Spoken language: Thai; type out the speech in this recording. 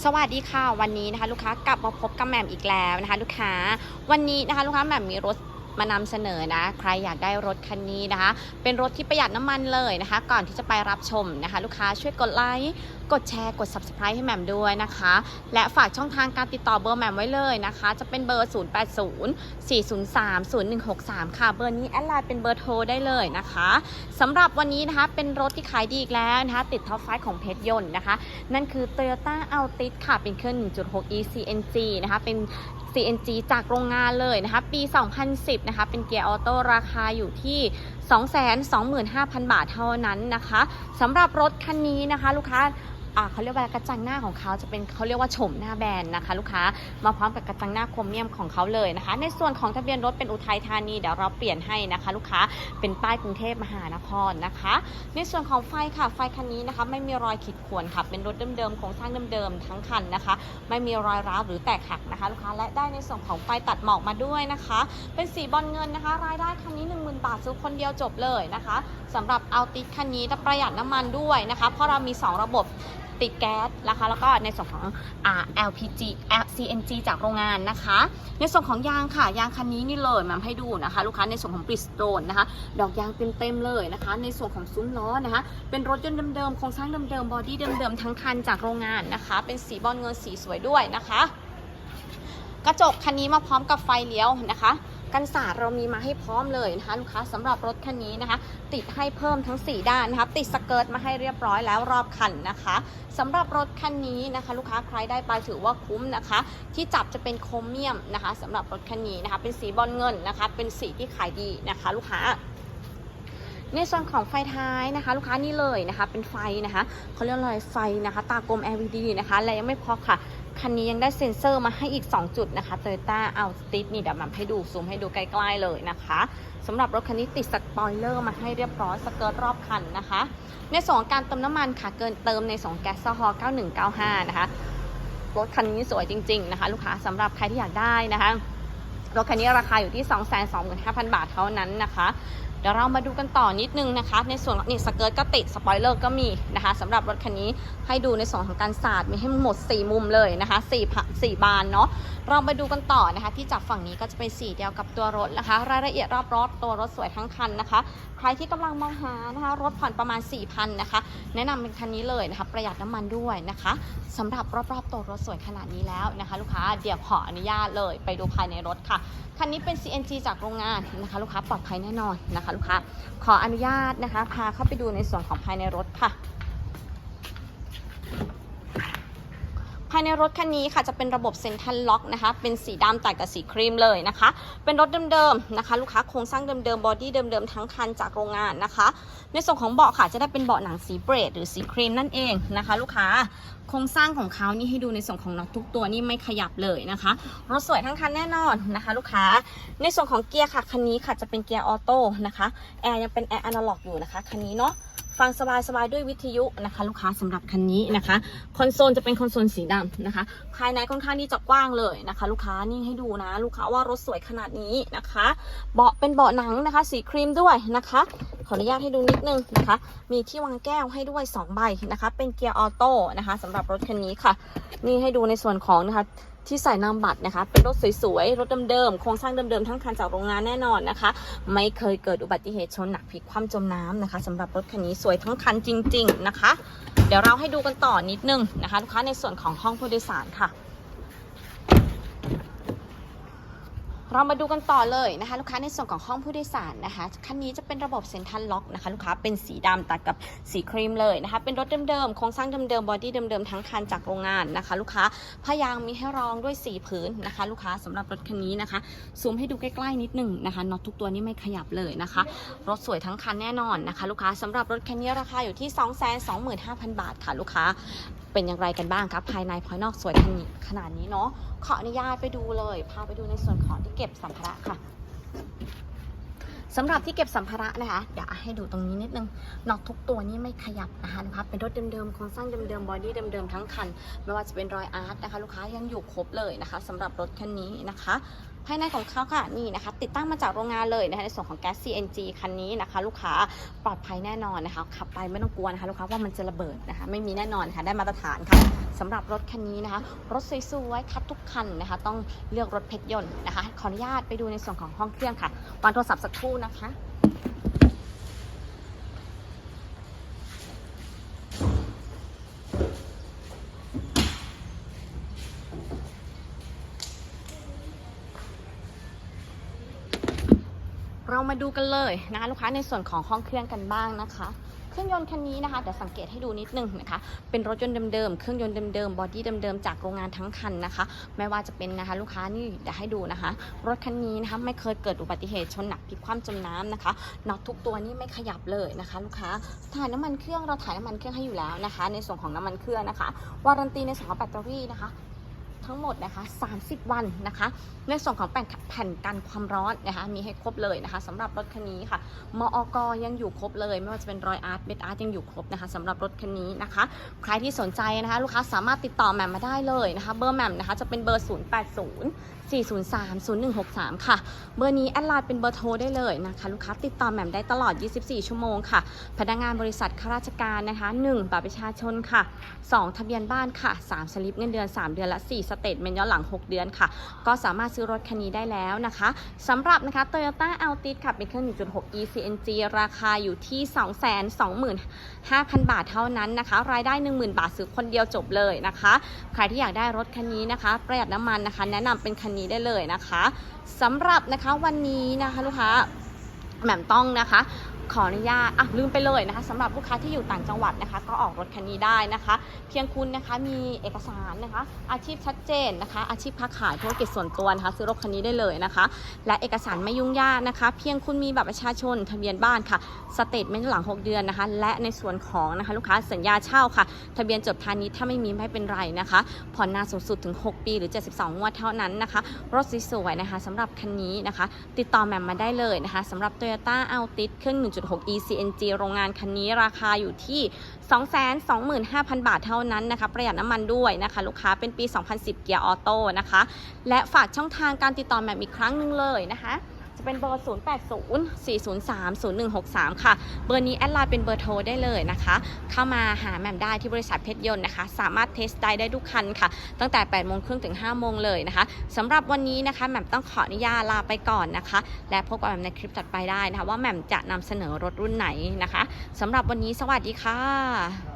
สวัสดีค่ะวันนี้นะคะลูกค้ากลับมาพบกับแหม่มอีกแล้วนะคะ ลูกค้าวันนี้นะคะลูกค้าแหม่มมีรถมานำเสนอนะ ใครอยากได้รถคันนี้นะคะ เป็นรถที่ประหยัดน้ำมันเลยนะคะ ก่อนที่จะไปรับชมนะคะ ลูกค้าช่วยกดไลค์ กดแชร์กด subscribe ให้แหม่มด้วยนะคะ และฝากช่องทางการติดต่อเบอร์แหม่มไว้เลยนะคะ จะเป็นเบอร์ 080 403 0163 ค่ะ เบอร์นี้แอดไลน์เป็นเบอร์โทรได้เลยนะคะสำหรับวันนี้นะคะเป็นรถที่ขายดีอีกแล้วนะคะ ติดท็อปไฟของเพชรยนต์นะคะ นั่นคือ Toyota Altis ค่ะ เป็นเครื่อง 1.6 e CNG นะคะ เป็น CNG จากโรงงานเลยนะคะ ปี 2010 นะคะ เป็นเกียร์ออโต้ราคาอยู่ที่ 225,000 บาทเท่านั้นนะคะสำหรับรถคันนี้นะคะ ลูกค้าอ่า เขาเรียกว่ากระจังหน้าของเขาจะเป็นเขาเรียกว่าโฉมหน้าแบนนะคะ ลูกค้ามาพร้อมกับกระจังหน้าโครเมียมของเขาเลยนะคะ ในส่วนของทะเบียนรถเป็นอุทัยธานีเดี๋ยวเราเปลี่ยนให้นะคะ ลูกค้าเป็นป้ายกรุงเทพมหานครนะคะ ในส่วนของไฟค่ะไฟคันนี้นะคะ ไม่มีรอยขีดข่วนค่ะเป็นรถเดิมๆโครงสร้างเดิมๆทั้งคันนะคะ ไม่มีรอยร้าวหรือแตกหักนะคะ ลูกค้าและได้ในส่วนของไฟตัดหมอกมาด้วยนะคะ เป็นสีบอลเงินนะคะ รายได้คันนี้ 10,000 บาทซื้อคนเดียวจบเลยนะคะสำหรับเอาติดคันนี้จะประหยัดน้ำมันด้วยนะคะ เพราะเรามี 2 ระบบ ติดแก๊สนะคะแล้วก็ในส่วนของ LPG CNG จากโรงงานนะคะ ในส่วนของยางค่ะยางคันนี้นี่เลยมาให้ดูนะคะ ลูกค้าในส่วนของบริสโตนนะคะดอกยางเต็มๆเลยนะคะ ในส่วนของซุ้มล้อนะคะ เป็นรถยนต์เดิมๆโครงสร้างเดิมๆบอดี้เดิมๆทั้งคันจากโรงงานนะคะ เป็นสีบอลเงินสีสวยด้วยนะคะ กระจกคันนี้มาพร้อมกับไฟเลี้ยวนะคะ กันศาสตร์เรามีมาให้พร้อมเลยนะคะลูกค้าสำหรับรถคันนี้นะคะ ติดให้เพิ่มทั้ง 4 ด้านนะคะติดสเกิร์ตมาให้เรียบร้อยแล้วรอบคันนะคะสำหรับรถคันนี้นะคะ ลูกค้าใครได้ไปถือว่าคุ้มนะคะ ที่จับจะเป็นโครเมียมนะคะสำหรับรถคันนี้นะคะ เป็นสีบอลเงินนะคะ เป็นสีที่ขายดีนะคะ ลูกค้าในส่วนของไฟท้ายนะคะ ลูกค้านี่เลยนะคะ เป็นไฟนะคะเขาเรียกอะไรไฟนะคะ ตากลม LED นะคะและยังไม่พอค่ะ คันนี้ยังได้เซ็นเซอร์มาให้อีก 2 จุดนะคะ Toyota a l t i s นี่เดี๋ยวมาให้ดูซูมให้ดูใกล้ๆเลยนะคะสำหรับรถคันนี้ติดสปอยเลอร์มาให้เรียบร้อยสเกิร์ตรอบคันนะคะ ในส่วนของการเติมน้ำมันค่ะเกินเติมใน2แก๊สโซฮอล์9195 นะคะ รถคันนี้สวยจริง ๆ นะคะ ลูกค้าสำหรับใครที่อยากได้นะคะรถคันนี้ราคาอยู่ที่ 225,000 บาทเท่านั้นนะคะ เดี๋ยวเรามาดูกันต่อนิดนึงนะคะ ในส่วนนี่สเกิร์ตก็ติดสปอยเลอร์ก็มีนะคะสำหรับรถคันนี้ให้ดูในส่วนของการสาดมีให้หมด 4 มุมเลยนะคะ4ผั4บานเนาะเราไปดูกันต่อนะคะ ที่จับฝั่งนี้ก็จะเป็นสีเดียวกับตัวรถนะคะ รายละเอียดรอบรถตัวรถสวยทั้งคันนะคะ ใครที่กำลังมองหานะคะ รถผ่อนประมาณ 4,000นะคะ แนะนำเป็นคันนี้เลยนะคะประหยัดน้ำมันด้วยนะคะสำหรับรอบๆตัวรถสวยขนาดนี้แล้วนะคะ ลูกค้าเดี๋ยวขออนุญาตเลยไปดูภายในรถค่ะคันนี้เป็น CNG จากโรงงานนะคะ ลูกค้าปลอดภัยแน่นอนนะคะ ลูกค้าขออนุญาตนะคะ พาเข้าไปดูในส่วนของภายในรถค่ะ ภายในรถคันนี้ค่ะจะเป็นระบบเซ็นทรัลล็อกนะคะ เป็นสีดำตัดกับสีครีมเลยนะคะ เป็นรถเดิมๆนะคะ ลูกค้าโครงสร้างเดิมๆบอดี้เดิมๆทั้งคันจากโรงงานนะคะ ในส่วนของเบาะค่ะจะได้เป็นเบาะหนังสีเบรดหรือสีครีมนั่นเองนะคะ ลูกค้าโครงสร้างของเขานี่ให้ดูในส่วนของน็อตทุกตัวนี่ไม่ขยับเลยนะคะ รถสวยทั้งคันแน่นอนนะคะ ลูกค้า ในส่วนของเกียร์ค่ะคันนี้ค่ะจะเป็นเกียร์ออโต้นะคะแอร์ยังเป็นแอร์อนาล็อกอยู่นะคะคันนี้เนาะ ฟังสบายๆด้วยวิทยุนะคะ ลูกค้าสำหรับคันนี้นะคะคอนโซลจะเป็นคอนโซลสีดำนะคะ ภายในค่อนข้างที่จะกว้างเลยนะคะ ลูกค้านี่ให้ดูนะ ลูกค้าว่ารถสวยขนาดนี้นะคะ เบาะเป็นเบาะหนังนะคะ สีครีมด้วยนะคะ ขออนุญาตให้ดูนิดนึงนะคะ มีที่วางแก้วให้ด้วย2ใบนะคะ เป็นเกียร์ออโต้นะคะสำหรับรถคันนี้ค่ะ นี่ให้ดูในส่วนของนะคะ ที่ใส่นามบัตรนะคะ เป็นรถสวยๆ รถเดิมๆ โครงสร้างเดิมๆ ทั้งคันจากโรงงานแน่นอนนะคะ ไม่เคยเกิดอุบัติเหตุชนหนักพลิกคว่ำจมน้ำนะคะสำหรับรถคันนี้สวยทั้งคันจริง ๆ นะคะ เดี๋ยวเราให้ดูกันต่อนิดนึงนะคะ ลูกค้าในส่วนของห้องผู้โดยสารค่ะ เรามาดูกันต่อเลยนะคะลูกค้าในส่วนของห้องผู้โดยสารนะคะคันนี้จะเป็นระบบเซ็นทรัลล็อกนะคะลูกค้าเป็นสีดำตัดกับสีครีมเลยนะคะเป็นรถเดิมๆโครงสร้างเดิมๆบอดี้เดิมๆทั้งคันจากโรงงานนะคะ ลูกค้าพยางมีให้รองด้วยสีผืนนะคะ ลูกค้าสำหรับรถคันนี้นะคะซูมให้ดูใกล้ๆนิดหนึ่งนะคะน็อตทุกตัวนี่ไม่ขยับเลยนะคะ รถสวยทั้งคันแน่นอนนะคะ ลูกค้าสำหรับรถคันนี้ราคาอยู่ที่ 225,000 บาทค่ะลูกค้า เป็นอย่างไรกันบ้างครับ ภายในภายนอกสวยขนาดนี้ขนาดนี้เนาะขออนุญาตไปดูเลย พาไปดูในส่วนของที่เก็บสัมภาระค่ะสำหรับที่เก็บสัมภาระนะคะเดี๋ยวให้ดูตรงนี้นิดนึงน็อตทุกตัวนี่ไม่ขยับนะคะนะคะเป็นรถเดิมๆโครงสร้างเดิมๆบอดี้เดิมๆทั้งคัน ไม่ว่าจะเป็นรอยอาร์ตนะคะ ลูกค้ายังอยู่ครบเลยนะคะสำหรับรถคันนี้นะคะ ภายในของเขาค่ะนี่นะคะ ติดตั้งมาจากโรงงานเลยนะคะในส่วนของแก๊ส CNG คันนี้นะคะ ลูกค้าปลอดภัยแน่นอนนะคะ ขับไปไม่ต้องกลัวนะคะลูกค้าว่ามันจะระเบิดนะคะ ไม่มีแน่นอนค่ะได้มาตรฐานค่ะสำหรับรถคันนี้นะคะ รถสวยๆคัดทุกคันนะคะ ต้องเลือกรถเพชรยนต์นะคะ ขออนุญาตไปดูในส่วนของห้องเครื่องค่ะวางโทรศัพท์สักครู่นะคะ เรามาดูกันเลยนะคะลูกค้าในส่วนของห้องเครื่องกันบ้างนะคะเครื่องยนต์คันนี้นะคะเดี๋ยวสังเกตให้ดูนิดนึงนะคะ เป็นรถยนต์เดิมๆ เครื่องยนต์เดิมๆ บอดี้เดิมๆ จากโรงงานทั้งคันนะคะ ไม่ว่าจะเป็นนะคะลูกค้านี่เดี๋ยวให้ดูนะคะ รถคันนี้นะคะไม่เคยเกิดอุบัติเหตุชนหนักพลิกคว่ำจมน้ำนะคะน็อตทุกตัวนี่ไม่ขยับเลยนะคะ ลูกค้า ถ่ายน้ำมันเครื่องเราถ่ายน้ำมันเครื่องให้อยู่แล้วนะคะ ในส่วนของน้ำมันเครื่องนะคะ วารันตีในส่วนของแบตเตอรี่นะคะ ทั้งหมดนะคะ 30 วันนะคะ ในส่วนของแผ่นแผ่นกันความร้อนนะคะ มีให้ครบเลยนะคะสำหรับรถคันนี้ค่ะมอกยังอยู่ครบเลย ไม่ว่าจะเป็นรอยอาร์ตเบดอาร์ตยังอยู่ครบนะคะสำหรับรถคันนี้นะคะ ใครที่สนใจนะคะ ลูกค้าสามารถติดต่อแหม่มมาได้เลยนะคะ เบอร์แหม่มนะคะจะเป็นเบอร์ 080 403 0163 ค่ะ เบอร์นี้แอดไลน์เป็นเบอร์โทรได้เลยนะคะ ลูกค้าติดต่อแหม่มได้ตลอด 24 ชั่วโมงค่ะ พนักงานบริษัทข้าราชการนะคะ 1 บัตรประชาชนค่ะ 2 ทะเบียนบ้านค่ะ 3 สลิปเงินเดือน 3 เดือนและ4สเตทเมนย้อนหลัง 6 เดือนค่ะ ก็สามารถซื้อรถคันนี้ได้แล้วนะคะสำหรับนะคะ Toyota Altis ค่ะ เป็นเครื่อง 1.6 ECNG ราคาอยู่ที่ 225,000 บาทเท่านั้นนะคะ รายได้ 10,000 บาทซื้อคนเดียวจบเลยนะคะ ใครที่อยากได้รถคันนี้นะคะ ประหยัดน้ำมันนะคะ แนะนำเป็นคันนี้ได้เลยนะคะสำหรับนะคะวันนี้นะคะลูกค้าแหม่มต้องนะคะ ขออนุญาตอะลืมไปเลยนะคะสำหรับลูกค้าที่อยู่ต่างจังหวัดนะคะ ก็ออกรถคันนี้ได้นะคะ เพียงคุณนะคะมีเอกสารนะคะ อาชีพชัดเจนนะคะ อาชีพค้าขายธุรกิจส่วนตัวนะคะซื้อรถคันนี้ได้เลยนะคะ และเอกสารไม่ยุ่งยากนะคะ เพียงคุณมีบัตรประชาชนทะเบียนบ้านค่ะสเตทเมนต์หลัง 6 เดือนนะคะ และในส่วนของนะคะลูกค้าสัญญาเช่าค่ะ ทะเบียนจดพาณิชย์ถ้าไม่มีไม่เป็นไรนะคะ ผ่อนนานสูงสุดถึง 6 ปีหรือ 72 งวดเท่านั้นนะคะ รถสวยๆนะคะสำหรับคันนี้นะคะ ติดต่อแหม่มมาได้เลยนะคะสำหรับ Toyota Altis เครื่อง1.6 ECNG โรงงานคันนี้ราคาอยู่ที่ 225,000 บาทเท่านั้นนะคะ ประหยัดน้ำมันด้วยนะคะ ลูกค้าเป็นปี 2010 เกียร์ออโต้นะคะ และฝากช่องทางการติดต่อแมมอีกครั้งหนึ่งเลยนะคะ จะเป็นเบอร์ 0804030163 ค่ะ เบอร์นี้แอดไลน์เป็นเบอร์โทรได้เลยนะคะ เข้ามาหาแหม่มได้ที่บริษัทเพชรยนต์นะคะ สามารถเทสได้ได้ทุกคันค่ะ ตั้งแต่8โมงครึ่งถึง5โมงเลยนะคะสำหรับวันนี้นะคะแหม่มต้องขออนุญาตลาไปก่อนนะคะ และพบกับแหม่มในคลิปถัดไปได้นะคะ ว่าแหม่มจะนำเสนอรถรุ่นไหนนะคะสำหรับวันนี้สวัสดีค่ะ